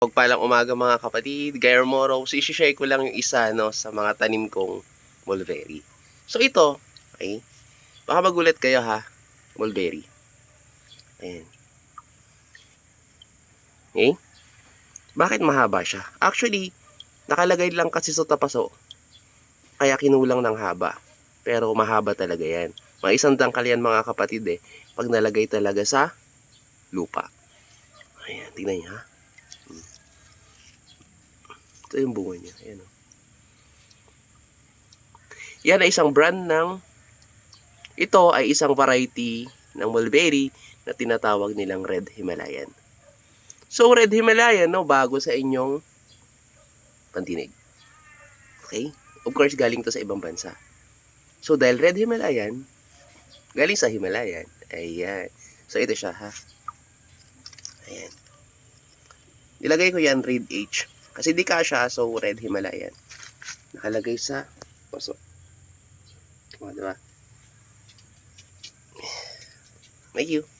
Huwag umaga mga kapatid, Guillermo Rose, isi-share ko lang yung isa no, sa mga tanim kong mulberry. So ito, okay, baka magulat kayo ha, mulberry. Ayan. Okay? Bakit mahaba siya? Actually, nakalagay lang kasi sa tapaso. Kaya kinulang ng haba. Pero mahaba talaga yan. Mga isang dangkal yan mga kapatid eh. Pag nalagay talaga sa lupa. Ayan, tingnan niyo ha. Ito yung bunga niya. Ayan, oh. Yan ay isang brand ng ito ay isang variety ng mulberry na tinatawag nilang Red Himalayan. So, Red Himalayan, no, bago sa inyong pantinig. Okay? Of course, galing to sa ibang bansa. So, dahil Red Himalayan, galing sa Himalayan. Ayan. So, ito siya, ha? Ayan. Nilagay ko yan Red H. Kasi di kasha, so Red Himalayan. Nakalagay sa paso. O, diba? Thank you.